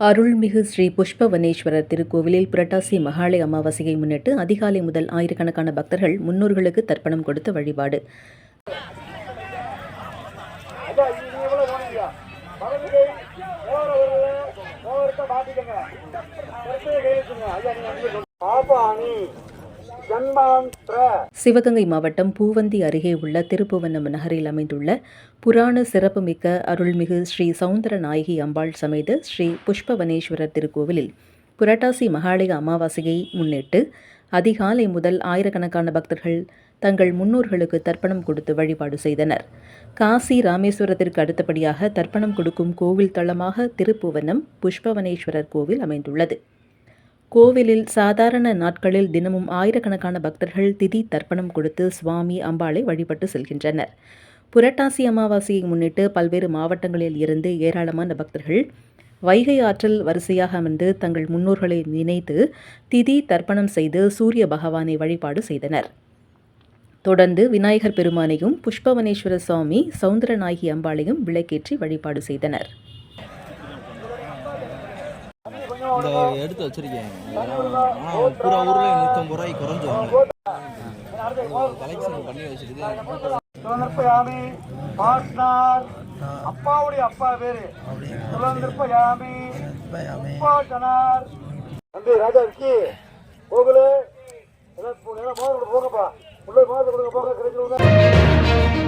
அருள்மிகு ஸ்ரீ புஷ்பவனேஸ்வரர் திருக்கோவிலில் புரட்டாசி மகாளய அமாவாசையை முன்னிட்டு அதிகாலை முதல் ஆயிரக்கணக்கான பக்தர்கள் முன்னோர்களுக்கு தர்ப்பணம் கொடுத்து வழிபாடு. பாப்பா சிவகங்கை மாவட்டம் பூவந்தி அருகே உள்ள திருப்புவனம் நகரில் அமைந்துள்ள புராண சிறப்புமிக்க அருள்மிகு ஸ்ரீ சவுந்தர நாயகி அம்பாள் சமேத ஸ்ரீ புஷ்பவனேஸ்வரர் திருக்கோவிலில் புரட்டாசி மகாலய அமாவாசையை முன்னிட்டு அதிகாலை முதல் ஆயிரக்கணக்கான பக்தர்கள் தங்கள் முன்னோர்களுக்கு தர்ப்பணம் கொடுத்து வழிபாடு செய்தனர். காசி ராமேஸ்வரத்திற்கு அடுத்தபடியாக தர்ப்பணம் கொடுக்கும் கோவில் தளமாக திருப்புவனம் புஷ்பவனேஸ்வரர் கோவில் அமைந்துள்ளது. கோவிலில் சாதாரண நாட்களில் தினமும் ஆயிரக்கணக்கான பக்தர்கள் திதி தர்ப்பணம் கொடுத்து சுவாமி அம்பாளை வழிபட்டு செல்கின்றனர். புரட்டாசி அமாவாசையை முன்னிட்டு பல்வேறு மாவட்டங்களில் இருந்து ஏராளமான பக்தர்கள் வைகை ஆற்றில் வரிசையாக அமர்ந்து தங்கள் முன்னோர்களை நினைத்து திதி தர்ப்பணம் செய்து சூரிய பகவானை வழிபாடு செய்தனர். தொடர்ந்து விநாயகர் பெருமானையும் புஷ்பவனேஸ்வர சுவாமி சவுந்தரநாயகி அம்பாளையும் விளக்கேற்றி வழிபாடு செய்தனர். இந்த எடுத்து வச்சிருக்கேன். ஆனால் பூரா ஊரில் நூற்றம்பது ரூபாய்க்கு குறைஞ்சு கலெக்ஷன் பண்ணி வச்சிருக்கு சுதந்திரப்பயாமி பார்ட்னர் அப்பாவுடைய அப்பா பேரு. சுதந்திரப்பயாமி அப்பா ஜனார் தம்பி ராஜா விக்கி. போகல. மோதல் போங்கப்பா. உள்ள கொடுங்க போங்க கிடைச்சு